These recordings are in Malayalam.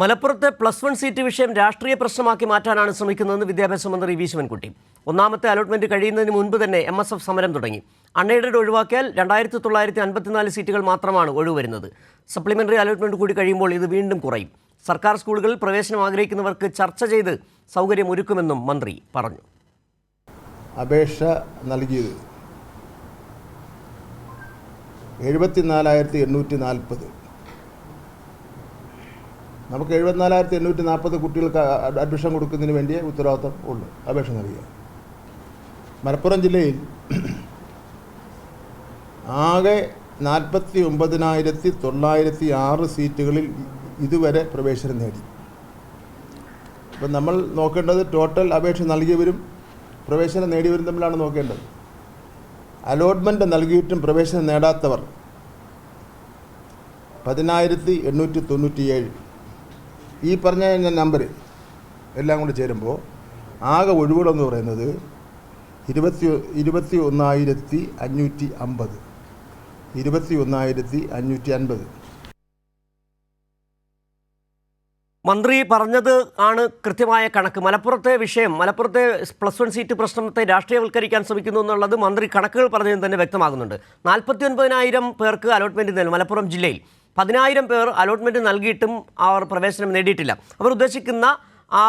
മലപ്പുറത്തെ പ്ലസ് വൺ സീറ്റ് വിഷയം രാഷ്ട്രീയ പ്രശ്നമാക്കി മാറ്റാനാണ് ശ്രമിക്കുന്നതെന്ന് വിദ്യാഭ്യാസ മന്ത്രി വി ശിവൻകുട്ടി. ഒന്നാമത്തെ അലോട്ട്മെന്റ് കഴിയുന്നതിന് മുൻപ് തന്നെ എം എസ് എഫ് സമരം തുടങ്ങി. അൺഎയ്ഡഡ് ഒഴിവാക്കിയാൽ രണ്ടായിരത്തി തൊള്ളായിരത്തി അൻപത്തിനാല് സീറ്റുകൾ മാത്രമാണ് ഒഴിവ് വരുന്നത് സപ്ലിമെന്ററി അലോട്ട്മെന്റ് കൂടി കഴിയുമ്പോൾ ഇത് വീണ്ടും കുറയും. സർക്കാർ സ്കൂളുകളിൽ പ്രവേശനം ആഗ്രഹിക്കുന്നവർക്ക് ചർച്ച ചെയ്ത് സൗകര്യം ഒരുക്കുമെന്നും മന്ത്രി പറഞ്ഞു. അപേക്ഷ നൽകിയത് എഴുപത്തിനാലായിരത്തി എണ്ണൂറ്റി നാൽപ്പത് നമുക്ക് എഴുപത്തിനാലായിരത്തി എണ്ണൂറ്റി നാൽപ്പത് കുട്ടികൾക്ക് അഡ്മിഷൻ കൊടുക്കുന്നതിന് വേണ്ടിയേ ഉത്തരവാദിത്വം ഉള്ളൂ അപേക്ഷ നൽകുക. മലപ്പുറം ജില്ലയിൽ ആകെ നാൽപ്പത്തി ഒമ്പതിനായിരത്തി തൊള്ളായിരത്തി ആറ് സീറ്റുകളിൽ ഇതുവരെ പ്രവേശനം നേടി. അപ്പം നമ്മൾ നോക്കേണ്ടത് ടോട്ടൽ അപേക്ഷ നൽകിയവരും പ്രവേശനം നേടിയവരും തമ്മിലാണ് നോക്കേണ്ടത്. അലോട്ട്മെന്റ് നൽകിയിട്ടും പ്രവേശനം നേടാത്തവർ പതിനായിരത്തി എണ്ണൂറ്റി തൊണ്ണൂറ്റിയേഴ് ഈ പറഞ്ഞ നമ്പർ എല്ലാം കൂടി ചേരുമ്പോൾ ആകെ ഒഴിവുകളെന്ന് പറയുന്നത് ഇരുപത്തി ഇരുപത്തി ഒന്നായിരത്തി അഞ്ഞൂറ്റി അമ്പത്. ഇരുപത്തി ഒന്നായിരത്തി അഞ്ഞൂറ്റി അൻപത്. മന്ത്രി പറഞ്ഞത് ആണ് കൃത്യമായ കണക്ക്. മലപ്പുറത്തെ വിഷയം മലപ്പുറത്തെ പ്ലസ് വൺ സീറ്റ് പ്രശ്നത്തെ രാഷ്ട്രീയവൽക്കരിക്കാൻ ശ്രമിക്കുന്നു എന്നുള്ളത് മന്ത്രി കണക്കുകൾ പറഞ്ഞതിൽ തന്നെ വ്യക്തമാകുന്നുണ്ട്. നാൽപ്പത്തി ഒൻപതിനായിരം പേർക്ക് അലോട്ട്മെന്റ് നൽകും മലപ്പുറം ജില്ലയിൽ. പതിനായിരം പേർ അലോട്ട്മെന്റ് നൽകിയിട്ടും അവർ പ്രവേശനം നേടിയിട്ടില്ല. അവർ ഉദ്ദേശിക്കുന്ന ആ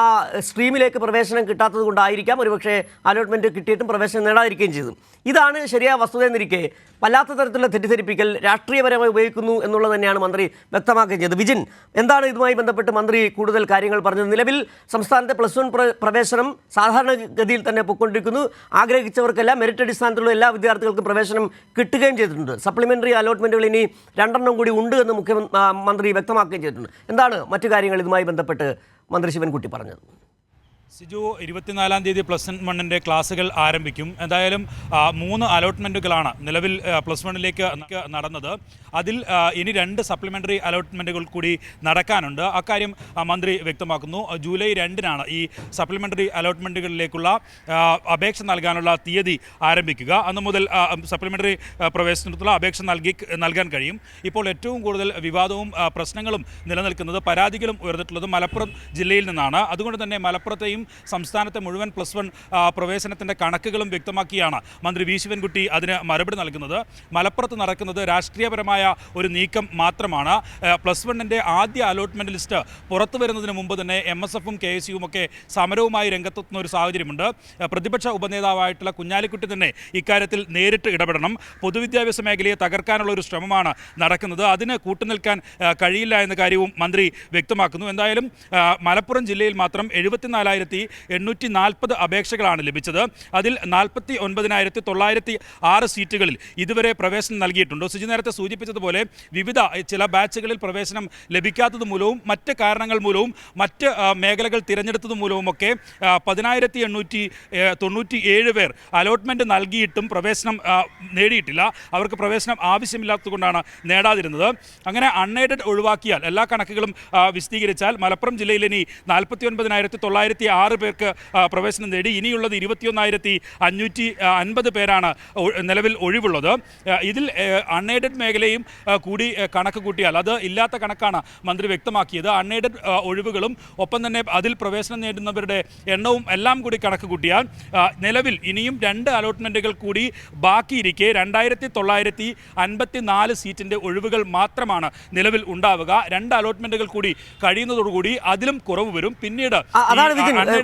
സ്ട്രീമിലേക്ക് പ്രവേശനം കിട്ടാത്തത് കൊണ്ടായിരിക്കാം ഒരുപക്ഷെ അലോട്ട്മെന്റ് കിട്ടിയിട്ടും പ്രവേശനം നേടാതിരിക്കുകയും ചെയ്തു. ഇതാണ് ശരിയായ വസ്തുത എന്നിരിക്കെ വല്ലാത്ത തരത്തിലുള്ള തെറ്റിദ്ധരിപ്പിക്കൽ രാഷ്ട്രീയപരമായി ഉപയോഗിക്കുന്നു എന്നുള്ളത് തന്നെയാണ് മന്ത്രി വ്യക്തമാക്കുകയും ചെയ്തത് വിജിൻ എന്താണ് ഇതുമായി ബന്ധപ്പെട്ട് മന്ത്രി കൂടുതൽ കാര്യങ്ങൾ പറഞ്ഞത്? നിലവിൽ സംസ്ഥാനത്തെ പ്ലസ് വൺ പ്രവേശനം സാധാരണഗതിയിൽ തന്നെ പൊയ്ക്കൊണ്ടിരിക്കുന്നു. ആഗ്രഹിച്ചവർക്കെല്ലാം മെറിറ്റ് അടിസ്ഥാനത്തിലുള്ള എല്ലാ വിദ്യാർത്ഥികൾക്കും പ്രവേശനം കിട്ടുകയും ചെയ്തിട്ടുണ്ട്. സപ്ലിമെന്ററി അലോട്ട്മെന്റുകൾ ഇനി രണ്ടെണ്ണം കൂടി ഉണ്ട് എന്ന് മുഖ്യമന്ത്രി വ്യക്തമാക്കുകയും ചെയ്തിട്ടുണ്ട്. എന്താണ് മറ്റു കാര്യങ്ങൾ ഇതുമായി ബന്ധപ്പെട്ട് മന്ത്രി ശിവൻകുട്ടി പറഞ്ഞത്. സിജു ഇരുപത്തിനാലാം തീയതി പ്ലസ് വണ്ണിന്റെ ക്ലാസ്സുകൾ ആരംഭിക്കും. എന്തായാലും മൂന്ന് അലോട്ട്മെന്റുകളാണ് നിലവിൽ പ്ലസ് വണ്ണിലേക്ക് നടന്നത്. അതിൽ ഇനി രണ്ട് സപ്ലിമെന്ററി അലോട്ട്മെന്റുകൾ കൂടി നടക്കാനുണ്ട്. അക്കാര്യം മന്ത്രി വ്യക്തമാക്കുന്നു. ജൂലൈ രണ്ടിനാണ് ഈ സപ്ലിമെന്ററി അലോട്ട്മെന്റുകളിലേക്കുള്ള അപേക്ഷ നൽകാനുള്ള തീയതി ആരംഭിക്കുക. അന്ന് മുതൽ സപ്ലിമെന്ററി പ്രവേശനത്തിലുള്ള അപേക്ഷ നൽകി നൽകാൻ കഴിയും. ഇപ്പോൾ ഏറ്റവും കൂടുതൽ വിവാദവും പ്രശ്നങ്ങളും നിലനിൽക്കുന്നത് പരാതികളും ഉയർന്നിട്ടുള്ളത് മലപ്പുറം ജില്ലയിൽ നിന്നാണ്. അതുകൊണ്ട് തന്നെ മലപ്പുറത്തെയും സംസ്ഥാനത്തെ മുഴുവൻ പ്ലസ് വൺ പ്രവേശനത്തിന്റെ കണക്കുകളും വ്യക്തമാക്കിയാണ് മന്ത്രി വി ശിവൻകുട്ടി അതിന് മറുപടി നൽകുന്നത്. മലപ്പുറത്ത് നടക്കുന്നത് രാഷ്ട്രീയപരമായ ഒരു നീക്കം മാത്രമാണ്. പ്ലസ് വണ്ണിന്റെ ആദ്യ അലോട്ട്മെന്റ് ലിസ്റ്റ് പുറത്തു വരുന്നതിന് മുമ്പ് തന്നെ എം എസ് എഫും കെ എസ് യുവും ഒക്കെ സമരവുമായി രംഗത്തെത്തുന്ന ഒരു സാഹചര്യമുണ്ട്. പ്രതിപക്ഷ ഉപനേതാവായിട്ടുള്ള കുഞ്ഞാലിക്കുട്ടി തന്നെ ഇക്കാര്യത്തിൽ നേരിട്ട് ഇടപെടണം. പൊതുവിദ്യാഭ്യാസ മേഖലയെ തകർക്കാനുള്ള ഒരു ശ്രമമാണ് നടക്കുന്നത്. അതിന് കൂട്ടുനിൽക്കാൻ കഴിയില്ല എന്ന കാര്യവും മന്ത്രി വ്യക്തമാക്കുന്നു. എന്തായാലും മലപ്പുറം ജില്ലയിൽ മാത്രം എഴുപത്തിനാലായിരത്തി എണ്ണൂറ്റി നാൽപ്പത് അപേക്ഷകളാണ് ലഭിച്ചത്. അതിൽ നാൽപ്പത്തി ഒൻപതിനായിരത്തി തൊള്ളായിരത്തി ആറ് സീറ്റുകളിൽ ഇതുവരെ പ്രവേശനം നൽകിയിട്ടുണ്ട്. സുജി നേരത്തെ സൂചിപ്പിച്ചതുപോലെ വിവിധ ചില ബാച്ചുകളിൽ പ്രവേശനം ലഭിക്കാത്തത് മൂലവും മറ്റ് കാരണങ്ങൾ മൂലവും മറ്റ് മേഖലകൾ തിരഞ്ഞെടുത്തത് മൂലവുമൊക്കെ പതിനായിരത്തി എണ്ണൂറ്റി തൊണ്ണൂറ്റി ഏഴ് പേർ അലോട്ട്മെന്റ് നൽകിയിട്ടും പ്രവേശനം നേടിയിട്ടില്ല. അവർക്ക് പ്രവേശനം ആവശ്യമില്ലാത്തതുകൊണ്ടാണ് നേടാതിരുന്നത്. അങ്ങനെ അൺഎയ്ഡഡ് ഒഴിവാക്കിയാൽ എല്ലാ കണക്കുകളും വിശദീകരിച്ചാൽ മലപ്പുറം ജില്ലയിൽ ഇനി നാൽപ്പത്തി ഒൻപതിനായിരത്തി തൊള്ളായിരത്തി ആറ് പേർക്ക് പ്രവേശനം നേടി. ഇനിയുള്ളത് ഇരുപത്തിയൊന്നായിരത്തി അഞ്ഞൂറ്റി അൻപത് പേരാണ് നിലവിൽ ഒഴിവുള്ളത്. ഇതിൽ അൺഎയ്ഡഡ് മേഖലയും കൂടി കണക്ക് കൂട്ടിയാൽ അത് ഇല്ലാത്ത കണക്കാണ് മന്ത്രി വ്യക്തമാക്കിയത്. അൺഎയ്ഡഡ് ഒഴിവുകളും ഒപ്പം തന്നെ അതിൽ പ്രവേശനം നേടുന്നവരുടെ എണ്ണവും എല്ലാം കൂടി കണക്ക് കൂട്ടിയാൽ നിലവിൽ ഇനിയും രണ്ട് അലോട്ട്മെന്റുകൾ കൂടി ബാക്കിയിരിക്കെ. രണ്ടായിരത്തി തൊള്ളായിരത്തി അൻപത്തി നാല് സീറ്റിന്റെ ഒഴിവുകൾ മാത്രമാണ് നിലവിൽ ഉണ്ടാവുക. രണ്ട് അലോട്ട്മെന്റുകൾ കൂടി കഴിയുന്നതോടുകൂടി അതിലും കുറവ് വരും. പിന്നീട്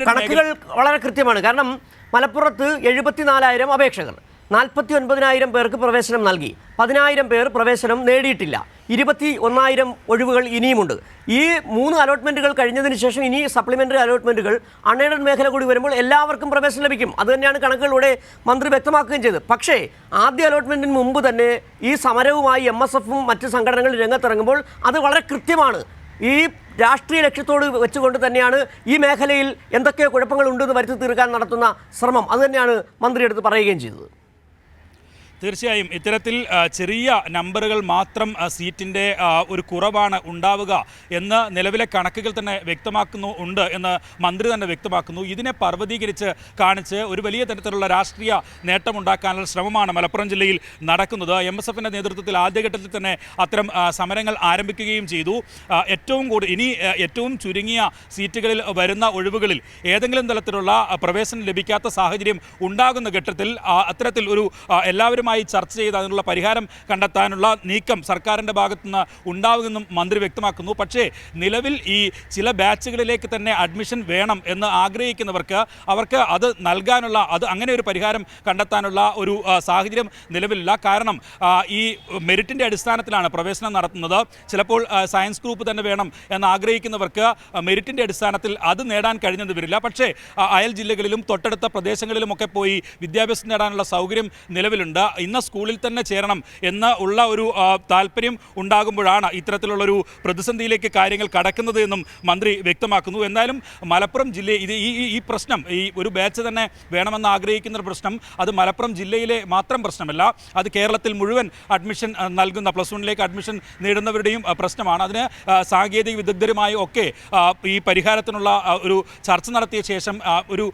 കണക്കുകൾ വളരെ കൃത്യമാണ്. കാരണം മലപ്പുറത്ത് എഴുപത്തിനാലായിരം അപേക്ഷകർ നാൽപ്പത്തി ഒൻപതിനായിരം പേർക്ക് പ്രവേശനം നൽകി. പതിനായിരം പേർ പ്രവേശനം നേടിയിട്ടില്ല. ഇരുപത്തി ഒന്നായിരം ഒഴിവുകൾ ഇനിയുമുണ്ട്. ഈ മൂന്ന് അലോട്ട്മെന്റുകൾ കഴിഞ്ഞതിന് ശേഷം ഇനി സപ്ലിമെന്ററി അലോട്ട്മെന്റുകൾ അൺഎയ്ഡഡ് മേഖല കൂടി വരുമ്പോൾ എല്ലാവർക്കും പ്രവേശനം ലഭിക്കും. അതുതന്നെയാണ് കണക്കുകളിലൂടെ മന്ത്രി വ്യക്തമാക്കുകയും ചെയ്തത്. പക്ഷേ ആദ്യ അലോട്ട്മെന്റിന് മുമ്പ് തന്നെ ഈ സമരവുമായി എം എസ് എഫും മറ്റ് സംഘടനകൾ രംഗത്തിറങ്ങുമ്പോൾ അത് വളരെ കൃത്യമാണ്. ഈ രാഷ്ട്രീയ ലക്ഷ്യത്തോട് വെച്ചുകൊണ്ട് തന്നെയാണ് ഈ മേഖലയിൽ എന്തൊക്കെ കുഴപ്പങ്ങൾ ഉണ്ടെന്ന് വരുത്തി തീർക്കാൻ നടത്തുന്ന ശ്രമം. അതുതന്നെയാണ് മന്ത്രിയെടുത്ത് പറയുകയും ചെയ്തത്. തീർച്ചയായും ഇത്തരത്തിൽ ചെറിയ നമ്പറുകൾ മാത്രം സീറ്റിന്റെ ഒരു കുറവാണ് ഉണ്ടാവുക എന്ന് നിലവിലെ കണക്കുകൾ തന്നെ വ്യക്തമാക്കുന്നു ഉണ്ട് എന്ന് മന്ത്രി തന്നെ വ്യക്തമാക്കുന്നു. ഇതിനെ പർവതീകരിച്ച് കാണിച്ച് ഒരു വലിയ തരത്തിലുള്ള രാഷ്ട്രീയ നേട്ടമുണ്ടാക്കാനുള്ള ശ്രമമാണ് മലപ്പുറം ജില്ലയിൽ നടക്കുന്നത്. എം എസ് എഫിന്റെ നേതൃത്വത്തിൽ ആദ്യഘട്ടത്തിൽ തന്നെ അത്തരം സമരങ്ങൾ ആരംഭിക്കുകയും ചെയ്തു. ഏറ്റവും കൂടുതൽ ഇനി ഏറ്റവും ചുരുങ്ങിയ സീറ്റുകളിൽ വരുന്ന ഒഴിവുകളിൽ ഏതെങ്കിലും തരത്തിലുള്ള പ്രവേശനം ലഭിക്കാത്ത സാഹചര്യം ഉണ്ടാകുന്ന ഘട്ടത്തിൽ അത്തരത്തിൽ ഒരു ആ, എല്ലാവരുമായി ചർച്ച ചെയ്ത് അതിനുള്ള പരിഹാരം കണ്ടെത്താനുള്ള നീക്കം സർക്കാരിന്റെ ഭാഗത്തുനിന്ന് ഉണ്ടാവുമെന്നും മന്ത്രി വ്യക്തമാക്കുന്നു. പക്ഷേ നിലവിൽ ഈ ചില ബാച്ചുകളിലേക്ക് തന്നെ അഡ്മിഷൻ വേണം എന്ന് ആഗ്രഹിക്കുന്നവർക്ക് അവർക്ക് അത് നൽകാനുള്ള അത് അങ്ങനെ ഒരു പരിഹാരം കണ്ടെത്താനുള്ള ഒരു സാഹചര്യം നിലവിലില്ല. കാരണം ഈ മെറിറ്റിന്റെ അടിസ്ഥാനത്തിലാണ് പ്രവേശനം നടത്തുന്നത്. ചിലപ്പോൾ സയൻസ് ഗ്രൂപ്പ് തന്നെ വേണം എന്ന് ആഗ്രഹിക്കുന്നവർക്ക് മെറിറ്റിന്റെ അടിസ്ഥാനത്തിൽ അത് നേടാൻ കഴിഞ്ഞെന്ന് വരില്ല. പക്ഷേ അയൽ ജില്ലകളിലും തൊട്ടടുത്ത പ്രദേശങ്ങളിലുമൊക്കെ പോയി വിദ്യാഭ്യാസം നേടാനുള്ള സൗകര്യം നിലവിലുണ്ട്. ഇന്ന സ്കൂളിൽ തന്നെ ചേരണം എന്ന ഉള്ള ഒരു താല്പര്യം ഉണ്ടാകുമ്പോഴാണ് ഇത്തരത്തിലുള്ളൊരു പ്രതിസന്ധിയിലേക്ക് കാര്യങ്ങൾ കടക്കുന്നത് എന്നും മന്ത്രി വ്യക്തമാക്കുന്നു. എന്നാലും മലപ്പുറം ജില്ലയിൽ ഇത് ഈ ഈ- ഈ പ്രശ്നം ഈ ഒരു ബാച്ച് തന്നെ വേണമെന്ന് ആഗ്രഹിക്കുന്ന പ്രശ്നം അത് മലപ്പുറം ജില്ലയിലെ മാത്രം പ്രശ്നമല്ല അത് കേരളത്തിൽ മുഴുവൻ അഡ്മിഷൻ നൽകുന്ന പ്ലസ് വണ്ണിലേക്ക് അഡ്മിഷൻ നേടുന്നവരുടെയും പ്രശ്നമാണ്. അതിന് സാങ്കേതിക വിദഗ്ധരുമായി ഒക്കെ ഈ പരിഹാരത്തിനുള്ള ഒരു ചർച്ച നടത്തിയ ശേഷം ഒരു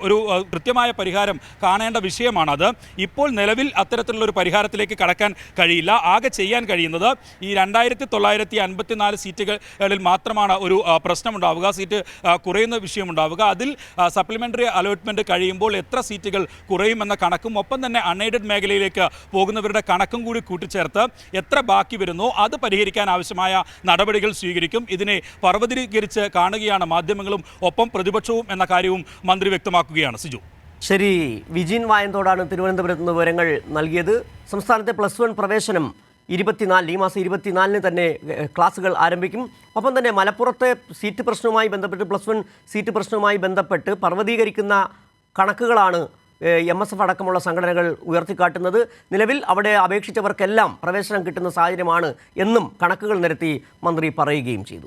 ഒരു കൃത്യമായ പരിഹാരം കാണേണ്ട വിഷയമാണത്. ഇപ്പോൾ നിലവിൽ അത്തരത്തിലുള്ള ഒരു പരിഹാരത്തിലേക്ക് കടക്കാൻ കഴിയില്ല. ആകെ ചെയ്യാൻ കഴിയുന്നത് ഈ രണ്ടായിരത്തി തൊള്ളായിരത്തി അൻപത്തിനാല് സീറ്റുകളിൽ മാത്രമാണ് ഒരു പ്രശ്നമുണ്ടാവുക. സീറ്റ് കുറയുന്ന വിഷയമുണ്ടാവുക. അതിൽ സപ്ലിമെന്ററി അലോട്ട്മെന്റ് കഴിയുമ്പോൾ എത്ര സീറ്റുകൾ കുറയുമെന്ന കണക്കും ഒപ്പം തന്നെ അൺഎയ്ഡഡ് മേഖലയിലേക്ക് പോകുന്നവരുടെ കണക്കും കൂടി കൂട്ടിച്ചേർത്ത് എത്ര ബാക്കി വരുന്നോ അത് പരിഹരിക്കാൻ ആവശ്യമായ നടപടികൾ സ്വീകരിക്കും. ഇതിനെ പർവതീകരിച്ച് കാണുകയാണ് മാധ്യമങ്ങളും ഒപ്പം പ്രതിപക്ഷവും എന്ന കാര്യവും മന്ത്രി വ്യക്തമാക്കുകയാണ്. സിജു. ശരി വിജിൻ വായന്തോടാണ് തിരുവനന്തപുരത്ത് നിന്ന് വിവരങ്ങൾ നൽകിയത്. സംസ്ഥാനത്തെ പ്ലസ് വൺ പ്രവേശനം ഇരുപത്തിനാലിന് ഈ മാസം ഇരുപത്തിനാലിന് തന്നെ ക്ലാസ്സുകൾ ആരംഭിക്കും. ഒപ്പം തന്നെ മലപ്പുറത്തെ സീറ്റ് പ്രശ്നവുമായി ബന്ധപ്പെട്ട് പ്ലസ് വൺ സീറ്റ് പ്രശ്നവുമായി ബന്ധപ്പെട്ട് പർവതീകരിക്കുന്ന കണക്കുകളാണ് എം എസ് എഫ് അടക്കമുള്ള സംഘടനകൾ ഉയർത്തിക്കാട്ടുന്നത്. നിലവിൽ അവിടെ അപേക്ഷിച്ചവർക്കെല്ലാം പ്രവേശനം കിട്ടുന്ന സാഹചര്യമാണ് എന്നും കണക്കുകൾ നിരത്തി മന്ത്രി പറയുകയും ചെയ്തു.